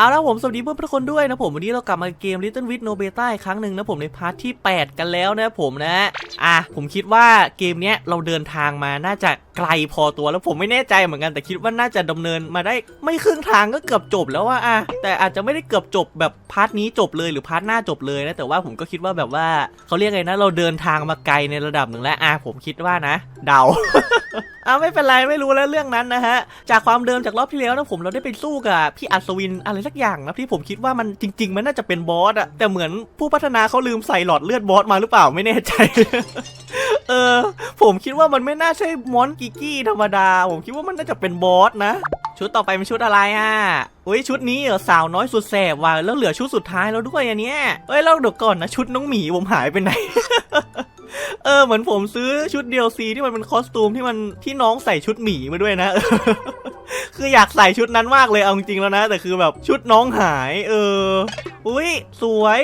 เอาละผมสวัสดีเพื่อนทุกคนด้วยนะผมวันนี้เรากลับมาเกม Little Wit No Beta อีกครั้งหนึ่งนะผมในพาร์ทที่ 8 กันแล้วนะผมนะ อะผมคิดว่าเกมเนี้ยเราเดินทางมาน่าจะ ไกลพอตัวแล้วผมไม่แน่ใจเหมือนกันแต่คิดว่าน่าจะดำเนินมาได้ไม่ครึ่งทางก็เกือบจบแล้วว่าอะแต่อาจจะไม่ได้เกือบจบแบบพาร์ทนี้จบเลยหรือพาร์ทหน้าจบเลยนะแต่ว่าผมก็คิดว่าแบบว่าเขาเรียกไงนะ เราเดินทางมาไกลในระดับหนึ่งแล้วอะผมคิดว่านะ เดาอ่าไม่เป็นไรไม่รู้แล้วเรื่องนั้นนะฮะจากความเดิมจากรอบที่แล้วนะผมเราได้ไปสู้กับพี่อัศวินอะไรสักอย่างนะที่ผมคิดว่ามันจริง ๆ มันน่าจะเป็นบอสอะแต่เหมือนผู้พัฒนาเขาลืมใส่หลอดเลือดบอสมาหรือเปล่าไม่แน่ใจ เออ ผมคิดว่ามันไม่น่าใช่มอนกิกี้ธรรมดา ผมคิดว่ามันน่าจะเป็นบอสนะ ชุดต่อไปเป็นชุดอะไรอะอุ้ยชุดนี้เหรอสาวน้อยสุดแสบว่ะแล้วเหลือชุดสุดท้ายแล้วด้วยอันเนี้ยเอ้ยแล้วเดี๋ยวก่อนนะชุดน้องหมีผมหายไปไหนเออเหมือนผมซื้อชุดเดียวซีที่มันเป็นคอสตูมที่มันที่น้องใส่ชุดหมีมาด้วยนะคืออยากใส่ชุดนั้นมากเลยเอาจริงแล้วนะ แต่คือแบบชุดน้องหาย เออ อุ้ยสวย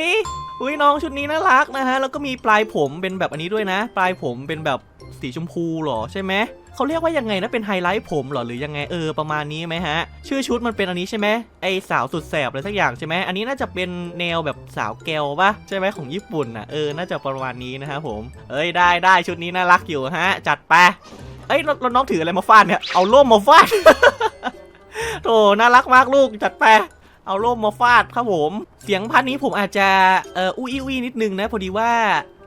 อุ้ยน้องชุดนี้น่ารักนะฮะ แล้วก็มีปลายผมเป็นแบบอันนี้ด้วยนะ ปลายผมเป็นแบบสีชมพูเหรอใช่ไหมเขาเรียกว่ายังไงนะเป็นไฮไลท์ผมเหรอหรือยังไงเออประมาณนี้ไหมฮะ ชื่อชุดมันเป็นอันนี้ใช่ไหมไอสาวสุดแสบอะไรสักอย่างใช่ไหมอันนี้น่าจะเป็นแนวแบบสาวแกวปะใช่ไหมของญี่ปุ่นอะเออน่าจะประมาณนี้นะครับผมเอ้ยได้ได้ชุดนี้น่ารักอยู่ฮะ จัดไปเอ้ยเราน้องถืออะไรมาฟาดเนี่ยเอาร่มมาฟาดโธ่น่ารักมากลูกจัดไป เอาร่มมาฟาดครับผม เสียงพันนี้ผมอาจจะเอออุ้ยอุ้ยนิดนึงนะพอดีว่า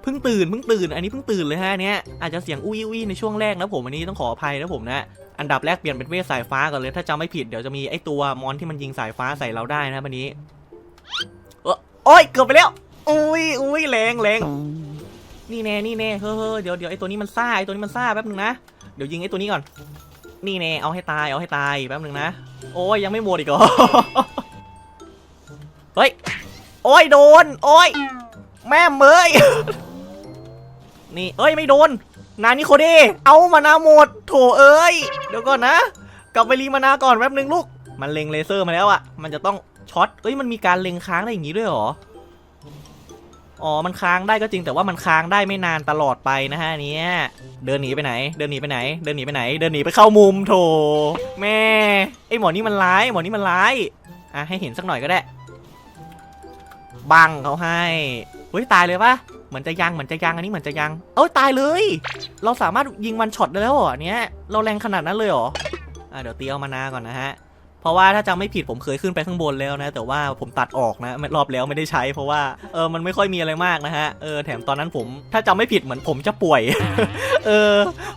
เพิ่งตื่นเพิ่งตื่น อันนี้เพิ่งตื่นเลยฮะเนี้ยอาจจะเสียงอุ้ยอุ้ยในช่วงแรกนะผมอันนี้ต้องขออภัยนะผมนะอันดับแรกเปลี่ยนเป็นเวทสายฟ้าก่อนเลยถ้าจำไม่ผิดเดี๋ยวจะมีไอตัวมอนที่มันยิงสายฟ้าใส่เราได้นะวันนี้โอ้ยเกือบไปแล้วอุ้ยอุ้ยแรงแรงนี่แน่นี่แน่เฮ้อเฮ้อเดี๋ยวเดี๋ยวไอตัวนี้มันซ่าไอตัวนี้มันซ่าแป๊บนึงนะเดี๋ยวยิงไอตัวนี้ก่อน นี่แน่เอาให้ตายเอาให้ตายแป๊บนึงนะ โอ้ยยังไม่หมดอีกเหรอ เฮ้ย โอ้ยโดน โอ้ย แม่เมย นี่เอ้ยไม่โดน นานิโคเดเอามานาหมด โถเอ้ย เดี๋ยวก่อนนะ กลับไปรีมานาก่อนแป๊บนึงลูก มันเล็งเลเซอร์มาแล้วอะมันจะต้องช็อต เอ้ยมันมีการเล็งค้างได้อย่างนี้ด้วยเหรอ อ๋อ มันค้างได้ก็จริงแต่ว่ามันค้างได้ไม่นานตลอดไปนะฮะนเนี้ย เดินหนีไปไหน เดินหนีไปไหน เดินหนีไปไหน เดินหนีไปเข้ามุมโถ แม่ ไอหมอนี่มันร้าย หมอนี่มันร้าย อะให้เห็นสักหน่อยก็ได้ บังเขาให้เฮ้ยตายเลยปะเหมือนจะยังเหมือนจะยังอันนี้เหมือนจะยัง เอ้ยตายเลย เราสามารถยิงวันช็อตได้แล้วเหรอเนี้ยเราแรงขนาดนั้นเลยเหรออะเดี๋ยวเตียวมานาก่อนนะฮะเพราะว่าถ้าจำไม่ผิดผมเคยขึ้นไปข้างบนแล้วนะ แต่ว่าผมตัดออกนะรอบแล้วไม่ได้ใช้ เพราะว่าเออมันไม่ค่อยมีอะไรมากนะฮะเออแถมตอนนั้นผมถ้าจำไม่ผิดเหมือนผมจะป่วย เออ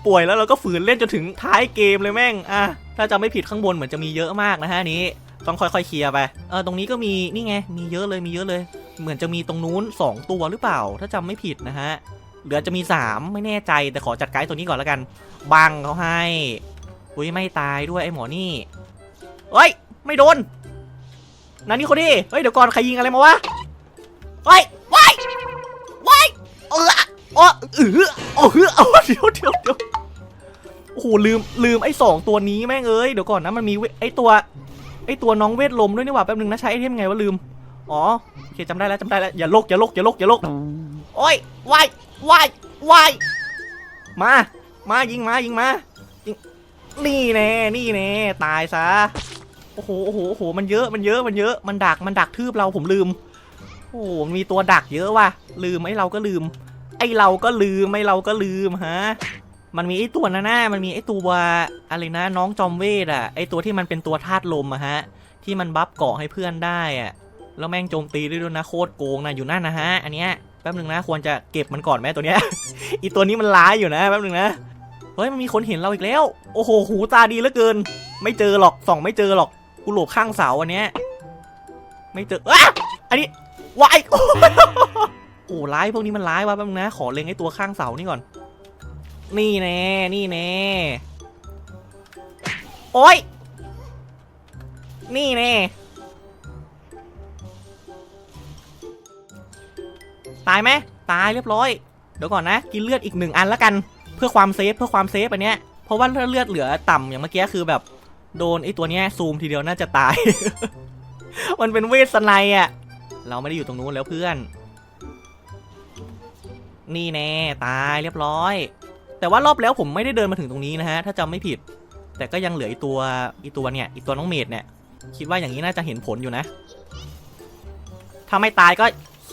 ป่วยแล้วเราก็ฝืนเล่นจนถึงท้ายเกมเลยแม่งอะถ้าจำไม่ผิดข้างบนเหมือนจะมีเยอะมากนะฮะนนี้ต้องค่อยๆเคลียร์ไปเออตรงนี้ก็มีนี่ไงมีเยอะเลยมีเยอะเลย เหมือนจะมีตรงนู้น 2 ตัวหรือเปล่า ถ้าจำไม่ผิดนะฮะ เหลือจะมี 3 ไม่แน่ใจแต่ขอจัดการตัวนี้ก่อนแล้วกัน บังเขาให้ อุ้ยไม่ตายด้วยไอ้หมอนี่เฮ้ย ไม่โดนนั่นนี่คนดิเฮ้ยเดี๋ยวก่อนใครยิงอะไรมาวะเฮ้ยว้ายว้ายเอออ๋อเออโอ้เออเอาเดี๋ยวเดี๋ยวเดี๋ยวโอ้โหลืมลืมไอ้สองตัวนี้แม่งเอ้ยเดี๋ยวก่อนนะมันมีไอ้ตัวไอ้ตัวน้องเวทลมด้วยนี่หว่าแป๊บนึงนะใช้ไอเทมไงวะลืม อ๋อโอเคจำได้แล้วจำได้แล้วอย่าลกอย่าลกอย่าลกอย่าลกโอ้ยวายวายวายมา มายิงมายิงมายิงนี่แน่นี่แน่ตายซะโอ้โหโอ้โหโอ้โหมันเยอะมันเยอะมันเยอะมันดักมันดักทืบเราผมลืม โอ้โหมีตัวดักเยอะว่ะลืมไอ้เราก็ลืม ไอ้เราก็ลืมไอ้เราก็ลืมฮะมันมีไอ้ตัวนั่นน่ะมันมีไอ้ตัวอะไรนะน้องจอมเวทอะไอ้ตัวที่มันเป็นตัวธาตุลมอะฮะ ที่มันบัฟเกาะให้เพื่อนได้อะ แล้วแม่งโจมตีได้ด้วยนะโคตรโกงนะอยู่นั่นนะฮะ อันเนี้ยแป๊บหนึ่งนะควรจะเก็บมันก่อนไหมตัวเนี้ยอีตัวนี้มันร้ายอยู่นะแป๊บหนึ่งนะเฮ้ยมันมีคนเห็นเราอีกแล้ว โอ้โหหูตาดีเหลือเกิน ไม่เจอหรอกส่องไม่เจอหรอกกูหลบข้างเสาอันเนี้ยไม่เจออะอันนี้วายโอ้โหร้ายพวกนี้มันร้ายว่ะแป๊บนึงนะ ขอเล็งไอ้ตัวข้างเสานี่ก่อน นี่แน่นี่แน่โอ้ยนี่แน่ ตายไหมตายเรียบร้อย เดี๋ยวก่อนนะ กินเลือดอีกหนึ่งอันและกัน เพื่อความเซฟเพื่อความเซฟอันเนี้ย เพราะว่าถ้าเลือดเหลือต่ำอย่างเมื่อกี้คือแบบโดนไอ้ตัวเนี้ยซูมทีเดียวน่าจะตาย มันเป็นเวทสไน์อะ เราไม่ได้อยู่ตรงนู้นแล้วเพื่อน นี่แน่ตายเรียบร้อย แต่ว่ารอบแล้วผมไม่ได้เดินมาถึงตรงนี้นะฮะ ถ้าจำไม่ผิด แต่ก็ยังเหลืออีตัวอีตัวเนี่ยอีตัวน้องเมดเนี่ย คิดว่าอย่างนี้น่าจะเห็นผลอยู่นะ ถ้าไม่ตายก็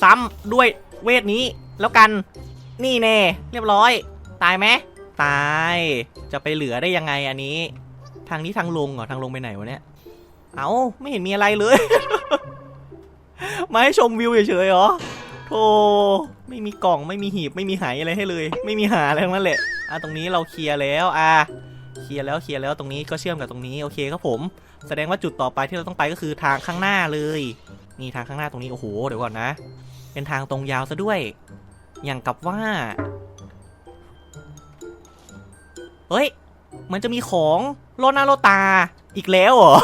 ซ้ำด้วย เวทนี้แล้วกัน นี่แน่เรียบร้อย ตายไหมตายจะไปเหลือได้ยังไงอันนี้ ทางนี้ทางลงเหรอทางลงไปไหนวะเนี่ยเอาไม่เห็นมีอะไรเลย มาให้ชมวิวเฉยๆเหรอโธ่ไม่มีกล่องไม่มีหีบไม่มีหายอะไรให้เลย ไม่มีหาอะไรทั้งนั้นแหละอะตรงนี้เราเคลียร์แล้วอะเคลียร์แล้วเคลียร์แล้วตรงนี้ก็เชื่อมกับตรงนี้โอเคครับผม แสดงว่าจุดต่อไปที่เราต้องไปก็คือทางข้างหน้าเลย นี่ทางข้างหน้าตรงนี้โอ้โหเดี๋ยวก่อนนะ เป็นทางตรงยาวซะด้วย อย่างกับว่า เฮ้ย มันจะมีของโลนาโลตาอีกแล้วเหรอ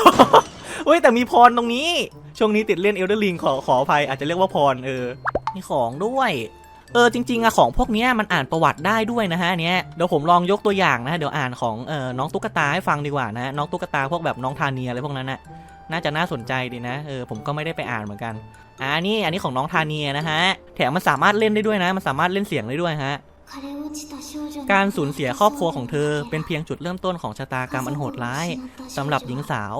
เฮ้ย แต่มีพรตรงนี้ ช่วงนี้ติดเล่นเอลเดอร์ลิงขอขออภัยอาจจะเรียกว่าพรเออ มีของด้วยเออจริงๆอะของพวกนี้มันอ่านประวัติได้ด้วยนะฮะเนี้ยเดี๋ยวผมลองยกตัวอย่างนะเดี๋ยวอ่านของเออน้องตุ๊กตาให้ฟังดีกว่านะน้องตุ๊กตาพวกแบบน้องทาเนียอะไรพวกนั้นนะ น่าจะน่าสนใจดีนะ เออ ผมก็ไม่ได้ไปอ่านเหมือนกัน อ่า นี่ อันนี้ของน้องทาเนียนะฮะ แถมมันสามารถเล่นได้ด้วยนะ มันสามารถเล่นเสียงได้ด้วยฮะ การสูญเสียครอบครัวของเธอ เป็นเพียงจุดเริ่มต้นของชะตากรรมอันโหดร้ายสำหรับหญิงสาว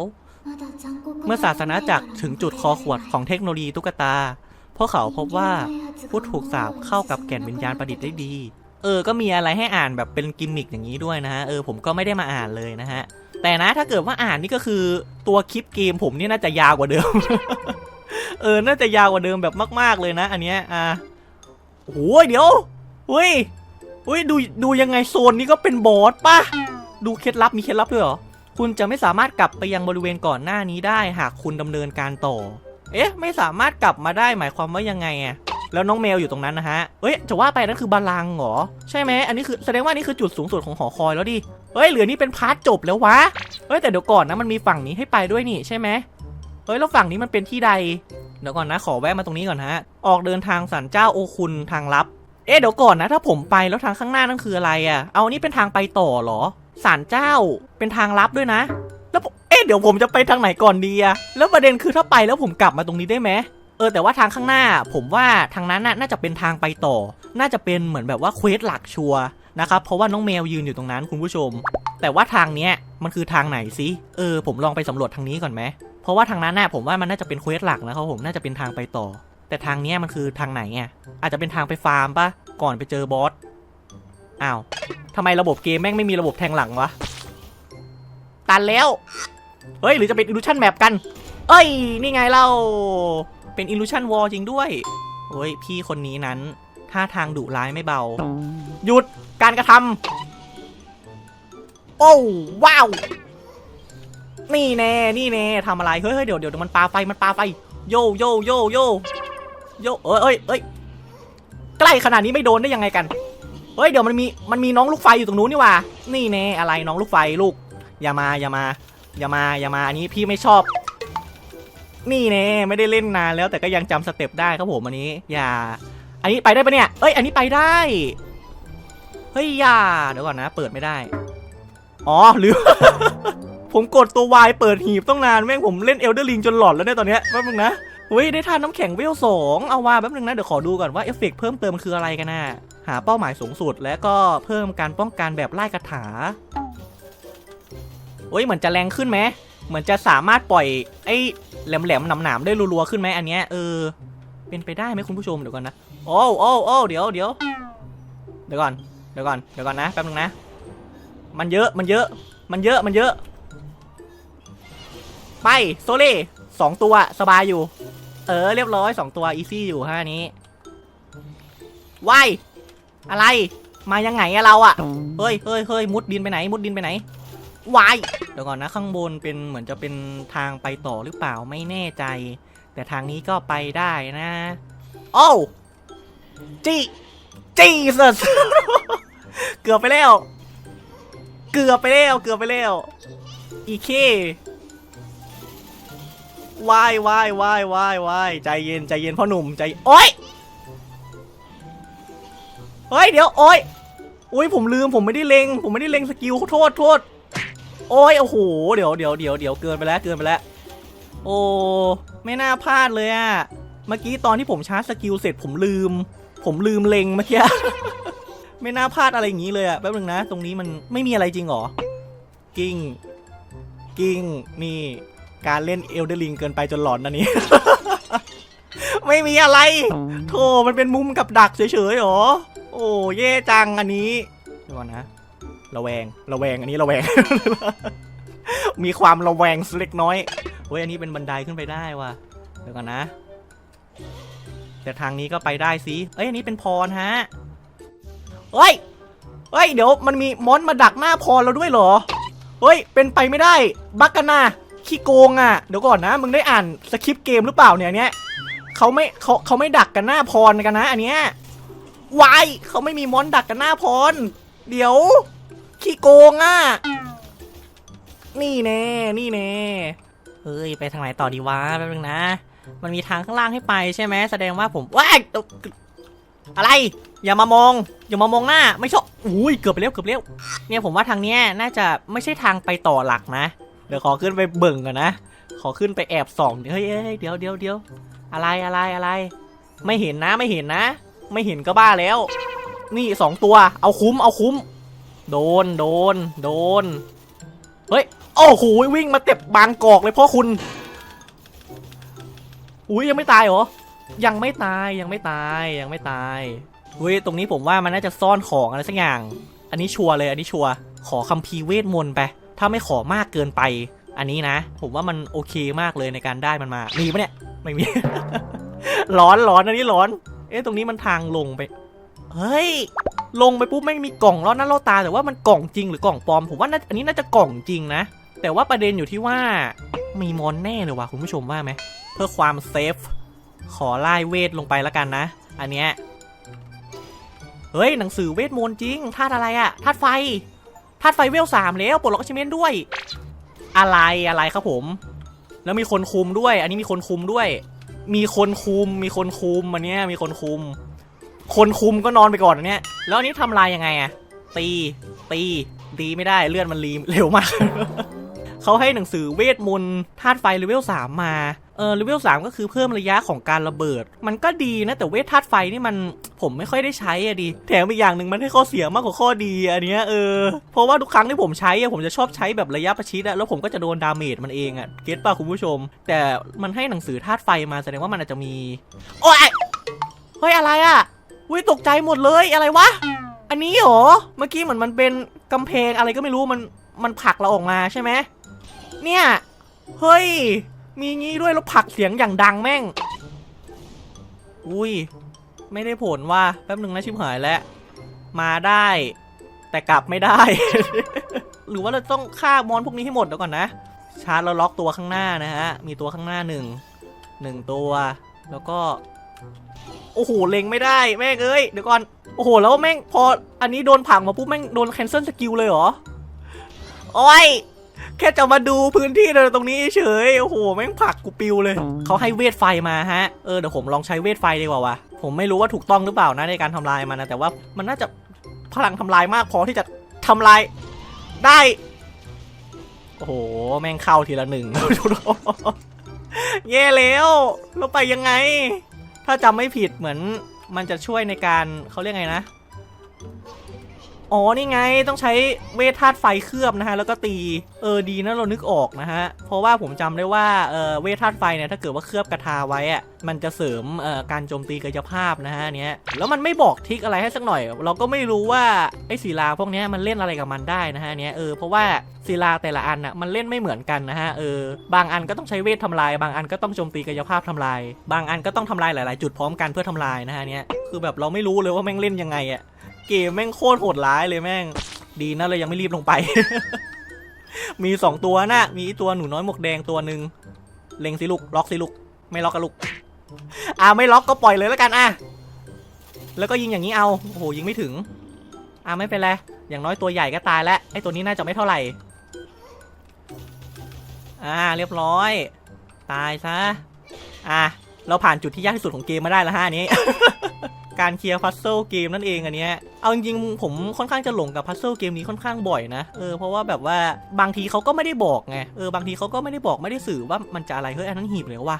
เมื่อศาสนาจักรถึงจุดคอขวดของเทคโนโลยีตุ๊กตา พวกเขาพบว่าผู้ถูกสาปเข้ากับแก่นวิญญาณประดิษฐ์ได้ดี เออ ก็มีอะไรให้อ่านแบบเป็นกิมมิกอย่างนี้ด้วยนะฮะ เออ ผมก็ไม่ได้มาอ่านเลยนะฮะ แต่นะถ้าเกิดว่าอ่านนี่ก็คือตัวคลิปเกมผมนี่น่าจะยาวกว่าเดิม เออ น่าจะยาวกว่าเดิมแบบมาก ๆเลยนะ อันเนี้ย อะโอ้ยเดี๋ยวเฮ้ยเฮ้ยดูดูยังไงโซนนี้ก็เป็นบอสป่ะ ดูเคล็ดลับมีเคล็ดลับด้วยเหรอ คุณจะไม่สามารถกลับไปยังบริเวณก่อนหน้านี้ได้หากคุณดำเนินการต่อ เอ๊ะ ไม่สามารถกลับมาได้หมายความว่ายังไงอะแล้วน้องแมวอยู่ตรงนั้นนะฮะ เอ้ย จะว่าไปนั่นคือบาลังเหรอ ใช่ไหม อันนี้คือแสดงว่านี่คือจุดสูงสุดของหอคอยแล้วดิ เฮ้ยเหลือนี่เป็นพาร์ทจบแล้ววะ เฮ้ยแต่เดี๋ยวก่อนนะมันมีฝั่งนี้ให้ไปด้วยนี่ใช่ไหมเฮ้ยแล้วฝั่งนี้มันเป็นที่ใด เดี๋ยวก่อนนะขอแวะมาตรงนี้ก่อนฮะ ออกเดินทางสันเจ้าโอคุณทางลับ เอ๊ะเดี๋ยวก่อนนะถ้าผมไปแล้วทางข้างหน้านั่นคืออะไรอะเอานนี้เป็นทางไปต่อเหรอศาลเจ้าเป็นทางลับด้วยนะ แล้วเอ๊ะเดี๋ยวผมจะไปทางไหนก่อนดีอะแล้วประเด็นคือถ้าไปแล้วผมกลับมาตรงนี้ได้ไหมเออแต่ว่าทางข้างหน้าผมว่าทางนั้นน่ะน่าจะเป็นทางไปต่อ น่าจะเป็นเหมือนแบบว่าเควสหลักชัวร์ นะครับเพราะว่าน้องแมวยืนอยู่ตรงนั้นคุณผู้ชม แต่ว่าทางเนี้ยมันคือทางไหนสิเออ ผมลองไปสำรวจทางนี้ก่อนไหมเพราะว่าทางนั้นน่ะผมว่ามันน่าจะเป็นเควสหลักนะครับผมน่าจะเป็นทางไปต่อ แต่ทางเนี้ยมันคือทางไหนอะอาจจะเป็นทางไปฟาร์มปะก่อนไปเจอบอสอ้าวทำไมระบบเกมแม่งไม่มีระบบแทงหลังวะตันแล้วเฮ้ยหรือจะเป็น illusion map กัน เอ้ย นี่ไงเราเป็น illusion wall จริงด้วยโอ้ยพี่คนนี้นั้นท่าทางดุร้ายไม่เบา หยุด การกระทำโอ้ว้าว นี่แน่ นี่แน่ทำอะไรเฮ้ยเฮ้ยเดี๋ยวเดี๋ยวมันปาไฟ มันปาไฟ โยโยโยโยโยเอ้ยเอ้ยเอ้ยใกล้ขนาดนี้ไม่โดนได้ยังไงกัน เฮ้ยเดี๋ยวมันมีมันมีน้องลูกไฟอยู่ตรงนู้นนี่หว่า นี่แน่อะไรน้องลูกไฟลูก อย่ามาอย่ามา อย่ามาอย่ามาอันนี้พี่ไม่ชอบ นี่แน่ไม่ได้เล่นนานแล้วแต่ก็ยังจำสเต็ปได้ครับผมอันนี้ อย่า อันนี้ไปได้ปะเนี่ย เอ้ย อันนี้ไปได้ เฮ้ยอย่าเดี๋ยวก่อนนะ เปิดไม่ได้ อ๋อหรือ ผมกดตัววายเปิดหีบต้องนานแม่งผมเล่นเอลเดอร์ลิงจนหลอนแล้วเนี่ยตอนเนี้ยแป๊บนึงนะเฮ้ยได้ท่าน้ำแข็งเวลสองเอาว่าแป๊บนึงนะเดี๋ยวขอดูก่อนว่าเอฟเฟกต์เพิ่มเติมคืออะไรกันนะหาเป้าหมายสูงสุดแล้วก็เพิ่มการป้องกันแบบไล่กระถาเฮ้ยเหมือนจะแรงขึ้นไหมเหมือนจะสามารถปล่อยไอ้แหลมๆหนามๆได้รัวๆขึ้นไหมอันเนี้ยเออ เป็นไปได้ไหมคุณผู้ชมเดี๋ยวก่อนนะโอ้โอ้โอ้เดี๋ยวเดี๋ยวเดี๋ยวก่อน เดี๋ยวก่อน เดี๋ยวก่อนนะแป๊บนึงนะ มันเยอะ มันเยอะ มันเยอะ มันเยอะ ไปโซเล่สองตัวสบายอยู่ เออเรียบร้อยสองตัวอีซี่อยู่ฮะอันนี้ว้ายอะไร มายังไงอะเราอะเฮ้ยเฮ้ยเฮ้ยมุดดินไปไหน มุดดินไปไหนวายเดี๋ยวก่อนนะข้างบนเป็นเหมือนจะเป็นทางไปต่อหรือเปล่าไม่แน่ใจ แต่ทางนี้ก็ไปได้นะ โอ้จี จีสัสเกือบไปแล้ว เกือบไปแล้ว เกือบไปแล้ว อีเควายวายวายวายวายใจเย็นใจเย็นพ่อหนุ่มใจโอ๊ยเฮ้ยเดี๋ยวโอ๊ยอุ้ยผมลืมผมไม่ได้เล็ง ผมไม่ได้เล็งสกิลโทษโทษโอ้ยโอ้โหเดี๋ยวเดี๋ยวเดี๋ยวเดี๋ยวเกินไปแล้วเกินไปแล้ว โอ้ไม่น่าพลาดเลยอะเมื่อกี้ตอนที่ผมชาร์จสกิลเสร็จผมลืม ผมลืมเล็งเมื่อกี้ ไม่น่าพลาดอะไรอย่างนี้เลยอะแป๊บนึงนะ ตรงนี้มันไม่มีอะไรจริงเหรอ กิ้ง กิ้ง นี่การเล่นเอลเดอร์ลิงเกินไปจนหลอนนะนี่ ไม่มีอะไร โธ่มันเป็นมุมกับดักเฉยๆหรอ โอ้เย่จังอันนี้ดูก่อนนะ ระแวง ระแวง อันนี้ระแวง มีความระแวงเล็กน้อย เฮ้ย อันนี้เป็นบันไดขึ้นไปได้ว่ะเดี๋ยวก่อนนะ แต่ทางนี้ก็ไปได้สิเอ้ยอันนี้เป็นพรฮะเฮ้ยเฮ้ยเดี๋ยวมันมีมอนมาดักหน้าพรเราด้วยเหรอเฮ้ยเป็นไปไม่ได้บักกันนะขี้โกงอะเดี๋ยวก่อนนะ มึงได้อ่านสคริปต์เกมหรือเปล่าเนี่ยเนี้ยเขาไม่เขาเขาไม่ดักกันหน้าพรกันนะ อันเนี้ยวายเขาไม่มีมอนดักกันหน้าพรเดี๋ยวขี้โกงอะนี่แน่นี่แน่เฮ้ยไปทางไหนต่อดีวะแป๊บนึงนะ มันมีทางข้างล่างให้ไปใช่ไหมแสดงว่าผมว้ายอะไร อย่ามามอง อย่ามามองหน้า ไม่ชอบอุ้ยเกือบไปเร็วเกือบไปเร็วเนี่ยผมว่าทางเนี้ยน่าจะไม่ใช่ทางไปต่อหลักนะ เดี๋ยวขอขึ้นไปเบิ่งก่อนนะ ขอขึ้นไปแอบส่องเฮ้ยเฮ้ยเดี๋ยวเดี๋ยวเดี๋ยวอะไรอะไรอะไร ไม่เห็นนะไม่เห็นนะ ไม่เห็นก็บ้าแล้ว นี่สองตัว เอาคุ้มเอาคุ้ม โดนโดนโดน เฮ้ย โอ้โหวิ่งมาเต็บบางกอกเลยพ่อคุณ อุ้ยยังไม่ตายเหรอ ยังไม่ตายยังไม่ตายยังไม่ตายอุ้ยตรงนี้ผมว่ามันน่าจะซ่อนของอะไรสักอย่าง อันนี้ชัวร์เลยอันนี้ชัวร์ขอคัมภีร์เวทมนต์ไป ถ้าไม่ขอมากเกินไป อันนี้นะ ผมว่ามันโอเคมากเลยในการได้มันมา มีปะเนี่ย ไม่มี ร้อนร้อนอันนี้ร้อน เอ๊ะตรงนี้มันทางลงไป เฮ้ย ลงไปปุ๊บไม่มีกล่องล้อหน้าล้อตา แต่ว่ามันกล่องจริงหรือกล่องปลอม ผมว่าน่าอันนี้น่าจะกล่องจริงนะ แต่ว่าประเด็นอยู่ที่ว่า มีมอนแน่เลยว่ะคุณผู้ชมว่าไหม เพื่อความเซฟ ขอไล่เวทลงไปแล้วกันนะ อันเนี้ย เฮ้ย หนังสือเวทมนต์จริงธาตุอะไรอะธาตุไฟธาตุไฟเวลสามแล้วปลดล็อกชิเมนด้วย อะไรอะไรครับผม แล้วมีคนคุมด้วย อันนี้มีคนคุมด้วย มีคนคุม มีคนคุมอันเนี้ยมีคนคุม คนคุมก็นอนไปก่อนอันเนี้ย แล้วอันนี้ทำลายยังไงอะตี ตีตีไม่ได้เลื่อนมันรีมเร็วมาก เขาให้หนังสือเวทมนต์ธาตุไฟเลเวล3มาเออเลเวล3ก็คือเพิ่มระยะของการระเบิด มันก็ดีนะ แต่เวทธาตุไฟนี่มันผมไม่ค่อยได้ใช้อะดิแถมอีกอย่างหนึ่งมันให้ข้อเสียมากกว่าข้อดีอันเนี้ยเออเพราะว่าทุกครั้งที่ผมใช้อะผมจะชอบใช้แบบระยะประชิดอะแล้วผมก็จะโดนดาเมจมันเองอะเก็ตป่ะคุณผู้ชม แต่มันให้หนังสือธาตุไฟมาแสดงว่ามันอาจจะมีโอ้ยเฮ้ยอะไรอะวิตกใจหมดเลยอะไรวะอันนี้เหรอเมื่อกี้เหมือนมันเป็นกำแพงอะไรก็ไม่รู้มันมันผลักเราออกมาใช่ไหม เนี่ย เฮ้ย มีงี้ด้วยแล้วผลักเสียงอย่างดังแม่ง อุ้ย ไม่ได้ผลว่าแป๊บหนึ่งนะชิบหายแล้ว มาได้ แต่กลับไม่ได้ หรือว่าเราต้องฆ่ามอนพวกนี้ให้หมดเดี๋ยวก่อนนะ ชาร์จแล้วล็อกตัวข้างหน้านะฮะ มีตัวข้างหน้าหนึ่ง หนึ่งตัว แล้วก็ โอ้โห เล็งไม่ได้ แม่งเอ้ย เดี๋ยวก่อน โอ้โห แล้วแม่งพอ อันนี้โดนผลักมาปุ๊บแม่งโดนแคนเซิลสกิลเลยเหรอ โอ้ย แค่จะมาดูพื้นที่ตรงนี้เฉยโอ้โหแม่งผลักกูปิวเลยเขาให้เวทไฟมาฮะเออเดี๋ยวผมลองใช้เวทไฟดีกว่าวะผมไม่รู้ว่าถูกต้องหรือเปล่านะในการทำลายมันนะแต่ว่ามันน่าจะพลังทำลายมากพอที่จะทำลายได้โอ้โหแม่งเข้าทีละหนึ่งแย่แล้วเราไปยังไง ถ้าจำไม่ผิดเหมือนมันจะช่วยในการเขาเรียกไงนะ อ๋อนี่ไงต้องใช้เวทธาตุไฟเคลือบนะฮะแล้วก็ตีเออดีนะเรานึกออกนะฮะเพราะว่าผมจำได้ว่าเออเวทธาตุไฟเนี่ยถ้าเกิดว่าเคลือบกระทาไว้อะมันจะเสริมเอ่อการโจมตีกายภาพนะฮะเนี้ยแล้วมันไม่บอกทิกอะไรให้สักหน่อย เราก็ไม่รู้ว่าไอ้ศิลาพวกนี้มันเล่นอะไรกับมันได้นะฮะเนี้ยเออเพราะว่าศิลาแต่ละอันอะมันเล่นไม่เหมือนกันนะฮะเออบางอันก็ต้องใช้เวททำลาย บางอันก็ต้องโจมตีกายภาพทำลาย บางอันก็ต้องทำลายหลาย ๆ จุดพร้อมกันเพื่อทำลายนะฮะเนี้ยคือแบบเราไม่รู้เลยว่าแม่งเล่นยังไงอะ เกมแม่งโคตรโหดร้ายเลยแม่ง ดีนะเลยยังไม่รีบลงไป มีสองตัวนะมีตัวหนูน้อยหมวกแดงตัวหนึ่งเล็งสิลูกล็อกสิลูกไม่ล็อกกระลูกอ่าไม่ล็อกก็ปล่อยเลยแล้วกันอะแล้วก็ยิงอย่างนี้เอาโอ้โหยิงไม่ถึงอ่าไม่เป็นไรอย่างน้อยตัวใหญ่ก็ตายแล้วไอ้ตัวนี้น่าจะไม่เท่าไหร่อ่าเรียบร้อย ตายซะอะเราผ่านจุดที่ยากที่สุดของเกมมาได้แล้วฮะอันนี้ การเคลียร์พัซเซิลเกมนั่นเองอันเนี้ยเอาจริงๆผมค่อนข้างจะหลงกับพัซเซิลเกมนี้ค่อนข้างบ่อยนะเออเพราะว่าแบบว่าบางทีเขาก็ไม่ได้บอกไงเออบางทีเขาก็ไม่ได้บอกไม่ได้สื่อว่ามันจะอะไรเฮ้ยอันนั้นหีบเลยว่ะ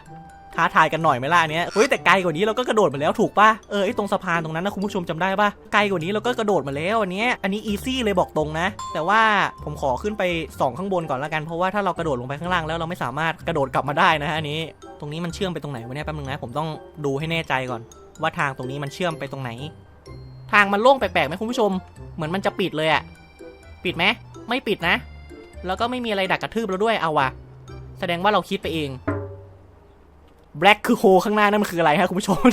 ท้าทายกันหน่อยไหมล่ะอันเนี้ยเฮ้ยแต่ไกลกว่านี้เราก็กระโดดมาแล้วถูกป่ะ เออไอตรงสะพานตรงนั้นนะคุณผู้ชมจำได้ป่ะ ไกลกว่านี้เราก็กระโดดมาแล้วอันเนี้ยอันนี้อีซี่เลยบอกตรงนะ แต่ว่าผมขอขึ้นไปส่องข้างบนก่อนละกัน เพราะว่าถ้าเรากระโดดลงไปข้างล่างแล้วเราไม่สามารถกระโดดกลับมาได้นะฮะอันนี้ ตรงนี้มันเชื่อมไปตรงไหนวะเนี่ยแป๊บนึงนะผมต้องดูให้แน่ใจก่อน ว่าทางตรงนี้มันเชื่อมไปตรงไหน ทางมันโล่งแปลกๆไหมคุณผู้ชม เหมือนมันจะปิดเลยอะปิดไหมไม่ปิดนะ แล้วก็ไม่มีอะไรดักกระทืบเราด้วยเอาวะแสดงว่าเราคิดไปเอง Black คือโฮข้างหน้านั่นมันคืออะไรฮะคุณผู้ชม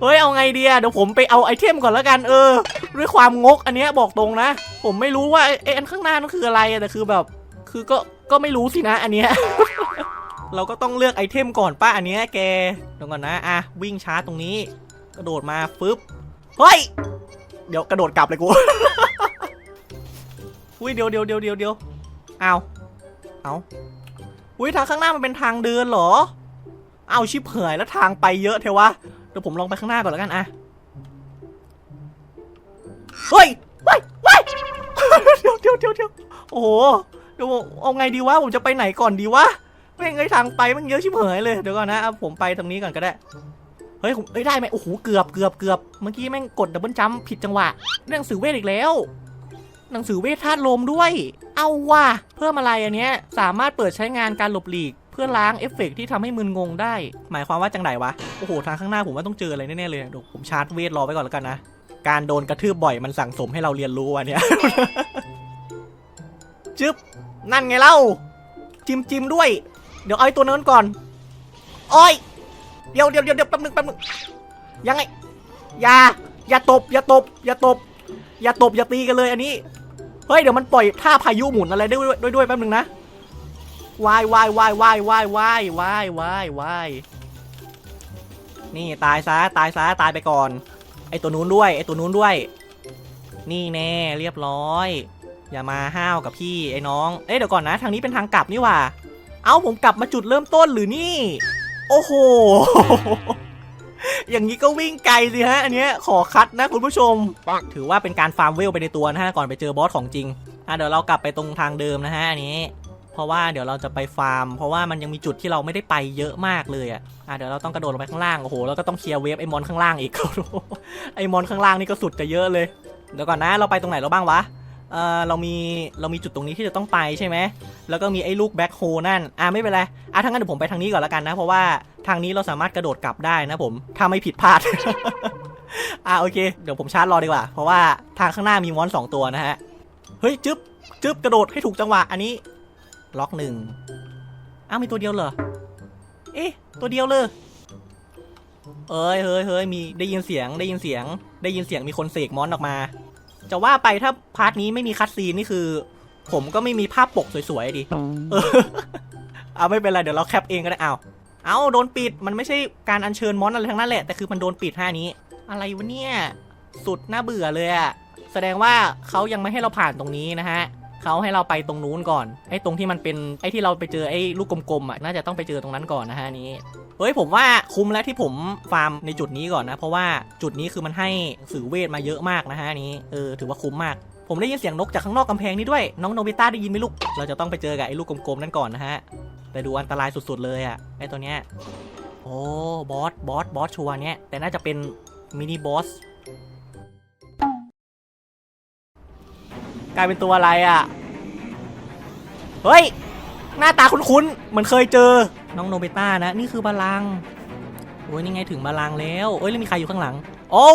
เฮ้ยเอาไงเดีอะเดี๋ยวผมไปเอาไอเทมก่อนแล้วกันเออ ด้วยความงกอันเนี้ยบอกตรงนะ ผมไม่รู้ว่าไอ้ไออันข้างหน้านั่นคืออะไรอะแต่คือแบบ คือก็ก็ไม่รู้สินะอันเนี้ย เราก็ต้องเลือกไอเทมก่อนป้าอันเนี้ยแกเดี๋ยวก่อนนะอะวิ่งช้าตรงนี้ กระโดดมาฟึบเฮ้ยเดี๋ยวกระโดดกลับเลยกู อุ้ยเดี๋ยวเดี๋ยวเดี๋ยวเดี๋ยวเดี๋ยวเอาเอาอุ้ยทางข้างหน้ามันเป็นทางเดินเหรอ เอาชิบเผยแล้วทางไปเยอะเทวะ เดี๋ยวผมลองไปข้างหน้าก่อนแล้วกันอะเฮ้ยเฮ้ยเฮ้ยเดี๋ยวเดี๋ยวเดี๋ยวเดี๋ยวโอ้โห เดี๋ยวเอาไงดีวะ ผมจะไปไหนก่อนดีวะ แม่งไอ้ทางไปมันเยอะชิบเผยเลยเดี๋ยวก่อนนะเอาผมไปตรงนี้ก่อนก็ได้เฮ้ยผมเอ้ยได้ไหมโอ้โหเกือบเกือบเกือบเมื่อกี้แม่งกดดับเบิลจัมป์ผิดจังหวะหนังสือเวทอีกแล้ว หนังสือเวทธาตุลมด้วย เอาว่ะเพิ่มอะไรอันเนี้ยสามารถเปิดใช้งานการหลบหลีก เพื่อล้างเอฟเฟกต์ที่ทำให้มึนงงได้ หมายความว่าจังไหนวะโอ้โหทางข้างหน้าผมว่าต้องเจออะไรแน่ๆเลยเดี๋ยวผมชาร์จเวทรอไว้ก่อนแล้วกันนะการโดนกระทืบบ่อยมันสั่งสมให้เราเรียนรู้อันเนี้ยจึ๊บนั่นไงเล่า จิมจิมด้วย เดี๋ยวเอาไอ้ตัวนั้นก่อนโอ้ยเดี๋ยวเดี๋ยวเดี๋ยวเดี๋ยวแป๊บนึงแป๊บนึงยังไงอย่าอย่าตบอย่าตบอย่าตบอย่าตบอย่าตีกันเลยอันนี้เฮ้ยเดี๋ยวมันปล่อยท่าพายุหมุนอะไรด้วยด้วยด้วยด้วยแป๊บนึงนะวายวายวายวายวายวายวายวายวายนี่ตายซะตายซะตายไปก่อน ไอตัวนู้นด้วยไอตัวนู้นด้วย นี่แน่เรียบร้อย อย่ามาห้าวกับพี่ไอ้น้อง เอ้ยเดี๋ยวก่อนนะ ทางนี้เป็นทางกลับนี่หว่า เอ้าผมกลับมาจุดเริ่มต้นหรือนี่ โอ้โห อย่างนี้ก็วิ่งไกลสิฮะ อันเนี้ยขอคัดนะคุณผู้ชม ถือว่าเป็นการฟาร์มเวลไปในตัวนะฮะ ก่อนไปเจอบอสของจริง อะเดี๋ยวเรากลับไปตรงทางเดิมนะฮะอันนี้ เพราะว่าเดี๋ยวเราจะไปฟาร์ม เพราะว่ามันยังมีจุดที่เราไม่ได้ไปเยอะมากเลยอะ อะเดี๋ยวเราต้องกระโดดลงไปข้างล่าง โอ้โห แล้วก็ต้องเคลียร์เวฟไอ้มอนข้างล่างอีก ไอ้มอนข้างล่างนี่ก็สุดจะเยอะเลย เดี๋ยวก่อนนะ เราไปตรงไหนเราบ้างวะ เออเรามีเรามีจุดตรงนี้ที่จะต้องไปใช่ไหมแล้วก็มีไอ้ลูกแบ็คโฮนั่นอะไม่เป็นไรอะถ้างั้นเดี๋ยวผมไปทางนี้ก่อนละกันนะ เพราะว่าทางนี้เราสามารถกระโดดกลับได้นะผมถ้าไม่ผิดพลาด อะโอเค เดี๋ยวผมชาร์จรอดีกว่า เพราะว่าทางข้างหน้ามีมอนสองตัวนะฮะเฮ้ยจึ๊บจึ๊บกระโดดให้ถูกจังหวะอันนี้ล็อกหนึ่งอ้าวมีตัวเดียวเหรอเอ๊ะตัวเดียวเลยเอ้ยเฮ้ยเฮ้ยมีได้ยินเสียงได้ยินเสียง ได้ยินเสียงมีคนเสกมอนออกมา จะว่าไปถ้าพาร์ทนี้ไม่มีคัดซีนนี่คือ ผมก็ไม่มีภาพปกสวยๆดิเออเอาไม่เป็นไรเดี๋ยวเราแคปเองก็ได้เอาเอาโดนปิดมันไม่ใช่การอัญเชิญมอนอะไรทั้งนั้นแหละแต่คือมันโดนปิดท่านี้ อะไรวะเนี่ยสุดน่าเบื่อเลยอะแสดงว่าเขายังไม่ให้เราผ่านตรงนี้นะฮะ เขาให้เราไปตรงนู้นก่อนไอ้ตรงที่มันเป็นไอ้ที่เราไปเจอไอ้ลูกกลมๆอะน่าจะต้องไปเจอตรงนั้นก่อนนะฮะนี้เฮ้ยผมว่าคุ้มแล้วที่ผมฟาร์มในจุดนี้ก่อนนะ เพราะว่าจุดนี้คือมันให้สื่อเวทมาเยอะมากนะฮะนี้เออถือว่าคุ้มมากผมได้ยินเสียงนกจากข้างนอกกำแพงนี้ด้วย น้องโนบิต้าได้ยินไหมลูก เราจะต้องไปเจอกับไอ้ลูกกลมๆนั่นก่อนนะฮะ แต่ดูอันตรายสุดๆเลยอะไอ้ตัวเนี้ย โอ้ บอส บอส บอสชัวเนี้ยแต่น่าจะเป็นมินิบอส กลายเป็นตัวอะไรอะเฮ้ย หน้าตาคุ้นๆเหมือนเคยเจอ น้องโนบิต้านะ นี่คือบาลังโอ้ยนี่ไงถึงบาลังแล้ว เอ้ยแล้วมีใครอยู่ข้างหลัง โอ้